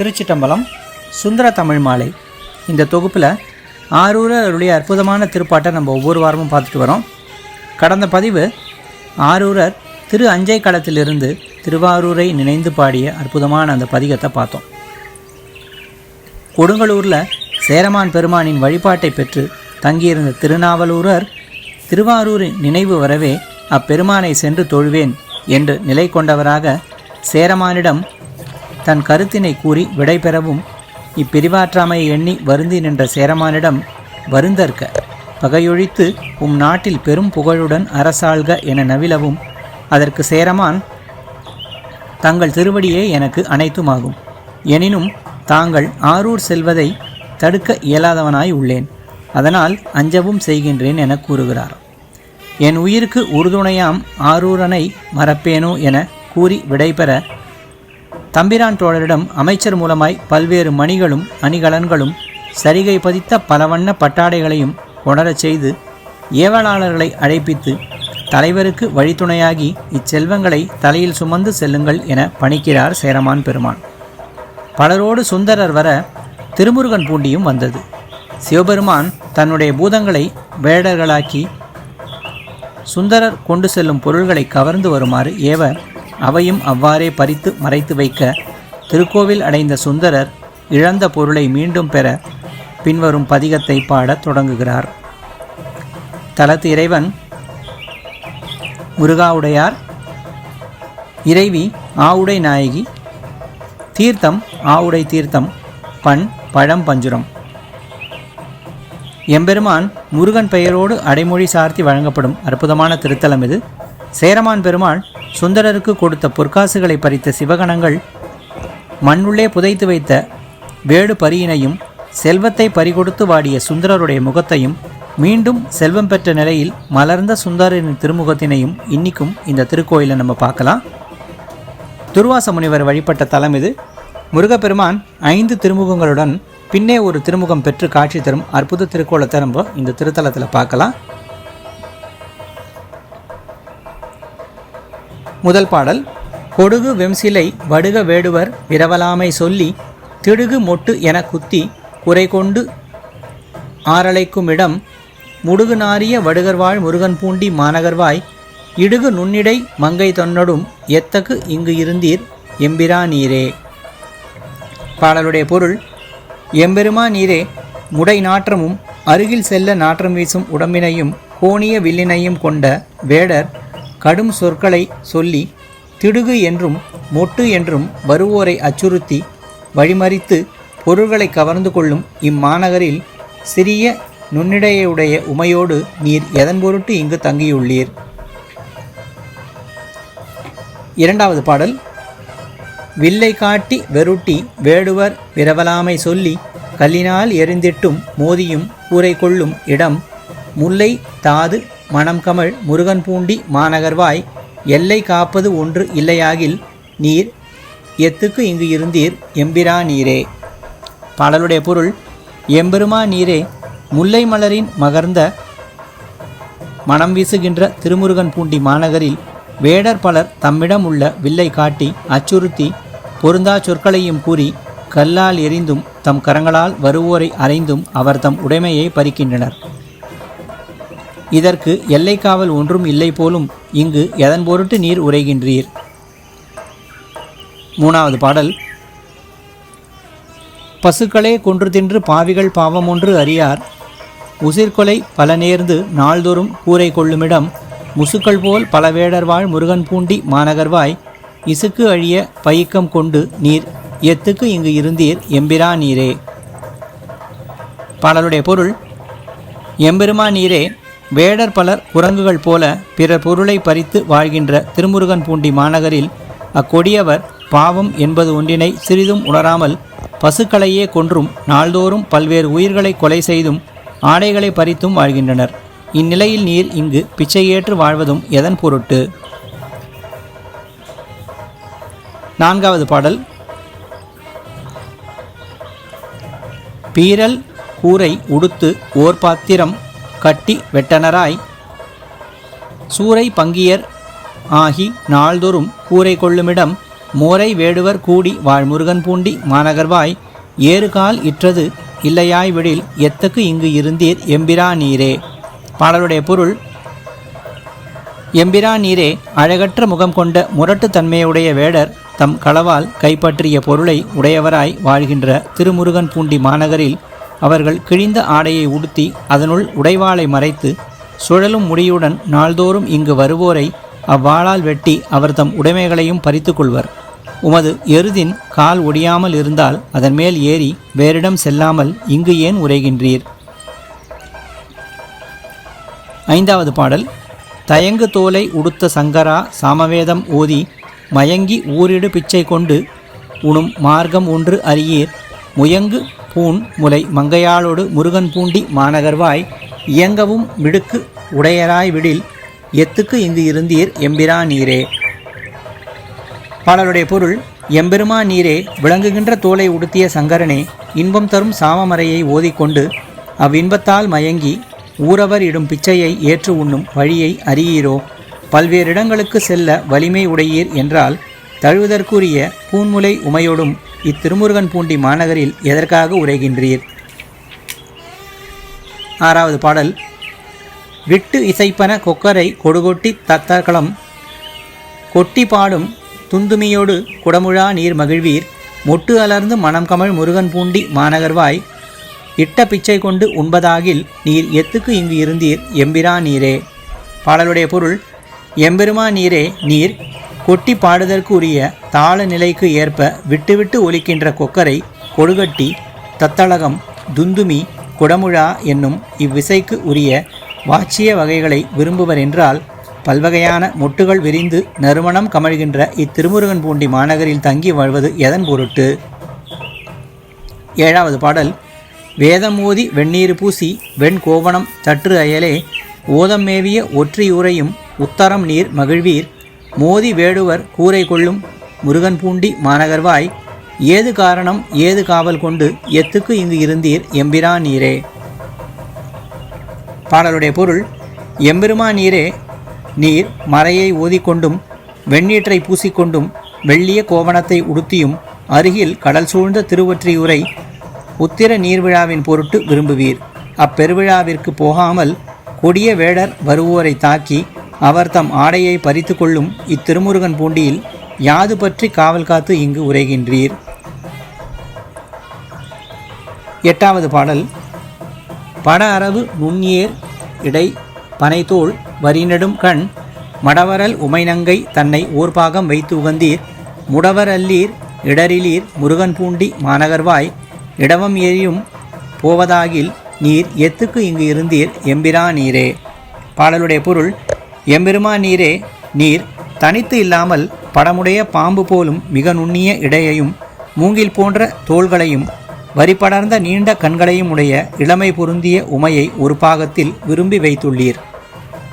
திருச்சிட்டம்பலம் சுந்தர தமிழ் மாலை. இந்த தொகுப்பில் ஆரூர அருளிய அற்புதமான திருப்பாட்டை நம்ம ஒவ்வொரு வாரமும் பார்த்துட்டு வரோம். கடந்த பதிவு ஆரூரர் திரு அஞ்சை களத்திலிருந்து திருவாரூரை நினைந்து பாடிய அற்புதமான அந்த பதிகத்தை பார்த்தோம். கொடுங்கலூரில் சேரமான் பெருமானின் வழிபாட்டை பெற்று தங்கியிருந்த திருநாவலூரர் திருவாரூரின் நினைவு வரவே அப்பெருமானை சென்று தொழுவேன் என்று நிலை கொண்டவராக சேரமானிடம் தன் கருத்தினை கூறி விடைபெறவும் இப்பிரிவாற்றாமையை எண்ணி வருந்தி நின்ற சேரமானிடம் வருந்தற்க பகையொழித்து உம் நாட்டில் பெரும் புகழுடன் அரசாள்க என நவிலவும் அதற்கு சேரமான் தங்கள் திருவடியே எனக்கு அனைத்துமாகும். எனினும் தாங்கள் ஆரூர் செல்வதை தடுக்க இயலாதவனாய் உள்ளேன். அதனால் அஞ்சவும் செய்கின்றேன் என கூறுகிறார். என் உயிருக்கு உறுதுணையாம் ஆரூரனை மறப்பேனோ என கூறி விடைபெற தம்பிரான் தோழரிடம் அமைச்சர் மூலமாய் பல்வேறு மணிகளும் அணிகலன்களும் சரிகை பதித்த பலவண்ண பட்டாடைகளையும் கொணரச் செய்து ஏவலாளர்களை அழைப்பித்து தலைவருக்கு வழித்துணையாகி இச்செல்வங்களை தலையில் சுமந்து செல்லுங்கள் என பணிக்கிறார் சேரமான் பெருமான். பலரோடு சுந்தரர் வர திருமுருகன் பூண்டியும் வந்தது. சிவபெருமான் தன்னுடைய பூதங்களை வேடர்களாக்கி சுந்தரர் கொண்டு செல்லும் பொருள்களை கவர்ந்து வருமாறு ஏவ அவையும் அவ்வாறே பறித்து மறைத்து வைக்க திருக்கோவில் அடைந்த சுந்தரர் இழந்த பொருளை மீண்டும் பெற பின்வரும் பதிகத்தை பாடத் தொடங்குகிறார். தலத்து இறைவன் முருகாவுடையார் இறைவி ஆவுடை நாயகி தீர்த்தம் ஆவுடை தீர்த்தம் பண் பழம் பஞ்சுரம். எம்பெருமான் முருகன் பெயரோடு அடைமொழி சார்த்தி வழங்கப்படும் அற்புதமான திருத்தலம் இது. சேரமான் பெருமாள் சுந்தரருக்கு கொடுத்த பொற்காசுகளை பறித்த சிவகணங்கள் மண்ணுள்ளே புதைத்து வைத்த வேடு பரியினையும் செல்வத்தை பறிகொடுத்து வாடிய சுந்தரருடைய முகத்தையும் மீண்டும் செல்வம் பெற்ற நிலையில் மலர்ந்த சுந்தரரின் திருமுகத்தினையும் இன்னிக்கும் இந்த திருக்கோயிலை நம்ம பார்க்கலாம். துர்வாச முனிவர் வழிபட்ட தலம் இது. முருகப்பெருமான் ஐந்து திருமுகங்களுடன் பின்னே ஒரு திருமுகம் பெற்று காட்சி தரும் அற்புத திருக்கோலத்தை நம்ம இந்த திருத்தலத்தில் பார்க்கலாம். முதல் பாடல். கொடுகு வெம்சிலை வடுக வேடுவர் விரவலாமை சொல்லி திடுகு மொட்டு என குத்தி குறை கொண்டு ஆரலைக்கும் இடம் முடுகு நாரிய வடுகர்வாழ் முருகன் பூண்டி மாநகர்வாய் இடுகு நுண்ணிடை மங்கை தொன்னடும் எத்தகு இங்கு இருந்தீர் எம்பிரா நீரே. பாடலுடைய பொருள் எம்பெருமா நீரே முடை நாற்றமும் அருகில் செல்ல நாற்றம் வீசும் உடம்பினையும் கோணிய வில்லினையும் கொண்ட வேடர் கடும் சொற்களை சொல்லி திடுகு என்றும் மொட்டு என்றும் வருவோரை அச்சுறுத்தி வழிமறித்து பொருள்களை கவர்ந்து கொள்ளும் இம்மாநகரில் சிறிய நுண்ணிடையுடைய உமையோடு நீர் எதன் பொருட்டு இங்கு தங்கியுள்ளீர்? இரண்டாவது பாடல். வில்லை காட்டி வெருட்டி வேடுவர் விரவலாமை சொல்லி கல்லினால் எரிந்திட்டும் மோதியும் கூரை கொள்ளும் இடம் முல்லை தாது மணம் கமழ் முருகன் பூண்டி மாநகர்வாய் எல்லை காப்பது ஒன்று இல்லையாகில் நீர் எத்துக்கு இங்கு இருந்தீர் எம்பிரா நீரே. பாடலுடைய பொருள் எம்பெருமா நீரே முல்லை மலரின் மகர்ந்த மனம் வீசுகின்ற திருமுருகன் பூண்டி மாநகரில் வேடர் பலர் தம்மிடம் உள்ள வில்லை காட்டி அச்சுறுத்தி பொருந்தா சொற்களையும் கூறி கல்லால் எரிந்தும் தம் கரங்களால் வருவோரை அறைந்தும் அவர் தம் உடைமையை பறிக்கின்றனர். இதற்கு எல்லைக்காவல் ஒன்றும் இல்லை போலும் இங்கு எதன் பொருட்டு நீர் உரைகின்றீர்? மூணாவது பாடல். பசுக்களே கொன்று தின்று பாவிகள் பாவம் ஒன்று அறியார். உசிர்கொலை பல நேர்ந்து நாள்தோறும் கூரை கொள்ளுமிடம். முசுக்கள் போல் பல வேடர்வாழ் முருகன் பூண்டி மாநகர்வாய் இசுக்கு அழிய பயிக்கம் கொண்டு நீர். எத்துக்கு இங்கு இருந்தீர் எம்பிரா நீரே. பாடலுடைய பொருள். எம்பெருமா நீரே வேடர் பலர் குரங்குகள் போல பிற பொருளை பறித்து வாழ்கின்ற திருமுருகன் பூண்டி மாநகரில் அக்கொடியவர் பாவம் என்பது ஒன்றினை சிறிதும் உணராமல் பசுக்களையே கொன்றும் நாள்தோறும் பல்வேறு உயிர்களை கொலை செய்தும் ஆடைகளை பறித்தும் வாழ்கின்றனர். இந்நிலையில் நீர் இங்கு பிச்சையேற்று வாழ்வதும் எதன் பொருட்டு? நான்காவது பாடல். பீரல் கூரை உடுத்து ஓர் பாத்திரம் கட்டி வெட்டனராய் சூறை பங்கியர் ஆகி நாள்தோறும் கூரை கொள்ளுமிடம் மோரை வேடுவர் கூடி வாழ் முருகன் பூண்டி மாநகர்வாய் ஏறுகால் இற்றது இல்லையாய் விடில் எத்தக்கு இங்கு இருந்தீர் எம்பிரா நீரே. பாடலுடைய பொருள் எம்பிரா நீரே அழகற்ற முகம் கொண்ட முரட்டுத்தன்மையுடைய வேடர் தம் களவால் கைப்பற்றிய பொருளை உடையவராய் வாழ்கின்ற திருமுருகன் பூண்டி மாநகரில் அவர்கள் கிழிந்த ஆடையை உடுத்தி அதனுள் உடைவாளை மறைத்து சுழலும் முடியுடன் நாள்தோறும் இங்கு வருவோரை அவ்வாளால் வெட்டி அவர் தம் உடைமைகளையும் பறித்து கொள்வர். உமது எருதின் கால் ஒடியாமல் இருந்தால் அதன் மேல் ஏறி வேறிடம் செல்லாமல் இங்கு ஏன் உரைகின்றீர்? ஐந்தாவது பாடல். தயங்கு தோலை உடுத்த சங்கரா சாமவேதம் ஓதி மயங்கி ஊரிடு பிச்சை கொண்டு உணும் மார்க்கம் ஒன்று அறியீர் முயங்கு பூண் முலை மங்கையாளோடு முருகன் பூண்டி மாநகர்வாய் இயங்கவும் விடுக்கு உடையராய் விடில் எத்துக்கு இங்கு இருந்தீர் எம்பிரா நீரே. பாடலுடைய பொருள் எம்பெருமா நீரே விளங்குகின்ற தோலை உடுத்திய சங்கரனே இன்பம் தரும் சாமமறையை ஓதிக்கொண்டு அவ்வின்பத்தால் மயங்கி ஊரவர் இடும் பிச்சையை ஏற்று உண்ணும் வழியை அறியீரோ. பல்வேறு இடங்களுக்கு செல்ல வலிமை உடையீர் என்றால் தழுவதற்குரிய பூன்முலை உமையோடும் இத்திருமுருகன் பூண்டி மாநகரில் எதற்காக உரைகின்றீர்? ஆறாவது பாடல். விட்டு இசைப்பன கொக்கரை கொடுகொட்டி தத்தகளம் கொட்டி பாடும் துந்துமியோடு குடமுழா நீர் மகிழ்வீர். மொட்டு அலர்ந்து மனம் கமழ் முருகன் பூண்டி மாநகர்வாய். இட்ட பிச்சை கொண்டு உண்பதாகில் நீர் எத்துக்கு இங்கு இருந்தீர் எம்பிரா நீரே. பாடலுடைய பொருள் எம்பெருமா நீரே நீர் கொட்டி பாடுதற்கு உரிய தாள நிலைக்கு ஏற்ப விட்டுவிட்டு ஒலிக்கின்ற கொக்கரை கொடுகட்டி தத்தளகம் துந்துமி குடமுழா என்னும் இவ்விசைக்கு உரிய வாச்சிய வகைகளை விரும்புவர் என்றால் பல்வகையான மொட்டுகள் விரிந்து நறுமணம் கமழ்கின்ற இத்திருமுருகன் பூண்டி மாநகரில் தங்கி வாழ்வது எதன் பொருட்டு? ஏழாவது பாடல். வேதம் வெந்நீர் பூசி வெண் கோவணம் தற்று அயலே ஓதம் மேவிய ஒற்றியூரையும் உத்தரம் நீர் மகிழ்வீர் மோதி வேடுவர் கூரை கொள்ளும் முருகன் பூண்டி மாநகர்வாய் ஏது காரணம் ஏது காவல் கொண்டு எத்துக்கு இங்கு இருந்தீர் எம்பிரா நீரே பாடலுடைய பொருள் எம்பெருமா நீரே நீர் மறையை ஓதிக்கொண்டும் வெண்ணீற்றை பூசிக்கொண்டும் வெள்ளிய கோவணத்தை உடுத்தியும் அருகில் கடல் சூழ்ந்த திருவொற்றியூரை உத்திர நீர்விழாவின் பொருட்டு விரும்புவீர். அப்பெருவிழாவிற்கு போகாமல் கொடிய வேடர் வருவோரை தாக்கி அவர் தம் ஆடையை பறித்து கொள்ளும் இத்திருமுருகன் பூண்டியில் யாது பற்றி காவல் காத்து இங்கு உரைகின்றீர். எட்டாவது பாடல். பட அரவு நுண்ணியேர் இடை பனைத்தோள் வரிநெடும் கண் மடவரல் உமைநங்கை தன்னை ஊர்பாகம் வைத்து உகந்தீர். முடவரல்லீர் இடரிலீர் முருகன் பூண்டி மாநகர்வாய் இடவம் எரியும் போவதாகில் நீர் எத்துக்கு இங்கு இருந்தீர் எம்பிரா நீரே. பாடலுடைய பொருள் எம்பெருமா நீரே நீர் தனித்து இல்லாமல் படமுடைய பாம்பு போலும் மிக நுண்ணிய இடையையும் மூங்கில் போன்ற தோள்களையும் வரிபடர்ந்த நீண்ட கண்களையும் உடைய இளமை பொருந்திய உமையை ஒரு பாகத்தில் விரும்பி வைத்துள்ளீர்.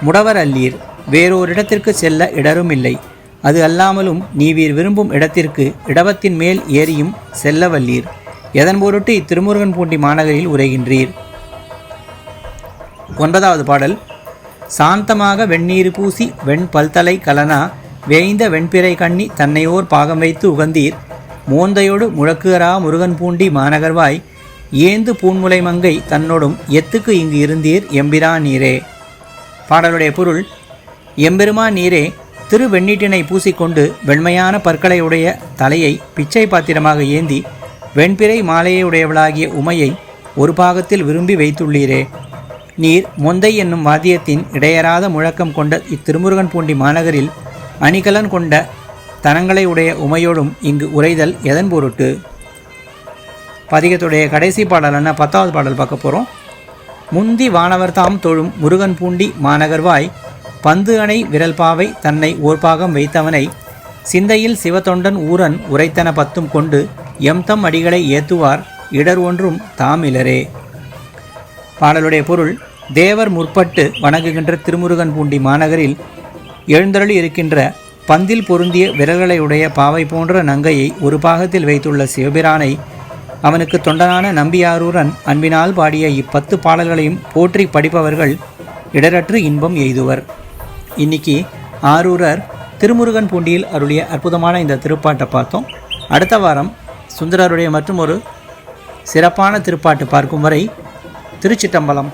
முடவர் அல்லீர் வேறோரிடத்திற்கு செல்ல இடரும் இல்லை அது அல்லாமலும் நீவீர் விரும்பும் இடத்திற்கு இடவத்தின் மேல் ஏறியும் செல்ல வல்லீர் எதன் பொருட்டு இத்திருமுருகன் பூண்டி மாநகரில் உரைகின்றீர்? ஒன்பதாவது பாடல் சாந்தமாக வெந்நீர் பூசி வெண் பல்தலை கலனா வேய்ந்த வெண்பிறை கண்ணி தன்னையோர் பாகம் வைத்து உகந்தீர். மோந்தையோடு முழக்குகரா முருகன் பூண்டி மாநகர்வாய். ஏந்து பூன்முலை மங்கை தன்னோடும் எத்துக்கு இங்கு இருந்தீர் எம்பிரா நீரே. பாடலுடைய பொருள் எம்பெருமா நீரே திரு வெண்ணீட்டினை பூசிக்கொண்டு வெண்மையான பற்களையுடைய தலையை பிச்சை பாத்திரமாக ஏந்தி வெண்பிறை மாலையுடையவளாகிய உமையை ஒரு பாகத்தில் விரும்பி வைத்துள்ளீரே. நீர் மொந்தை என்னும் வாத்தியத்தின் இடையறாத முழக்கம் கொண்ட இத்திருமுருகன் பூண்டி மாநகரில் அணிகலன் கொண்ட தனங்களை உடைய உமையோடும் இங்கு உரைதல் எதன் பொருட்டு? பதிகத்துடைய கடைசி பாடலான பத்தாவது பாடல் பார்க்க போகிறோம் முந்தி வானவர் தாம் தொழும் முருகன் பூண்டி மாநகர்வாய் பந்து அணை விரல் பாவை தன்னை ஓர்பாகம் வைத்தவனை சிந்தையில் சிவத்தொண்டன் ஊரன் உரைத்தன பத்தும் கொண்டு எம் தம் அடிகளை ஏத்துவார் இடர் ஒன்றும் தாமிலரே பாடலுடைய பொருள் தேவர் முற்பட்டு வணங்குகின்ற திருமுருகன் பூண்டி மாநகரில் எழுந்தருளி இருக்கின்ற பந்தில் பொருந்திய விரல்களையுடைய பாவை போன்ற நங்கையை ஒரு பாகத்தில் வைத்துள்ள சிவபிரானை அவனுக்கு தொண்டனான நம்பியாரூரன் அன்பினால் பாடிய இப்பத்து பாடல்களையும் போற்றி படிப்பவர்கள் இடரற்று இன்பம் எய்துவர். இன்னைக்கு ஆரூரர் திருமுருகன் பூண்டியில் அருளிய அற்புதமான இந்த திருப்பாட்டை பார்த்தோம். அடுத்த வாரம் சுந்தரருடைய மற்றும் ஒரு சிறப்பான திருப்பாட்டு பார்க்கும் வரை திருச்சிட்டம்பலம்.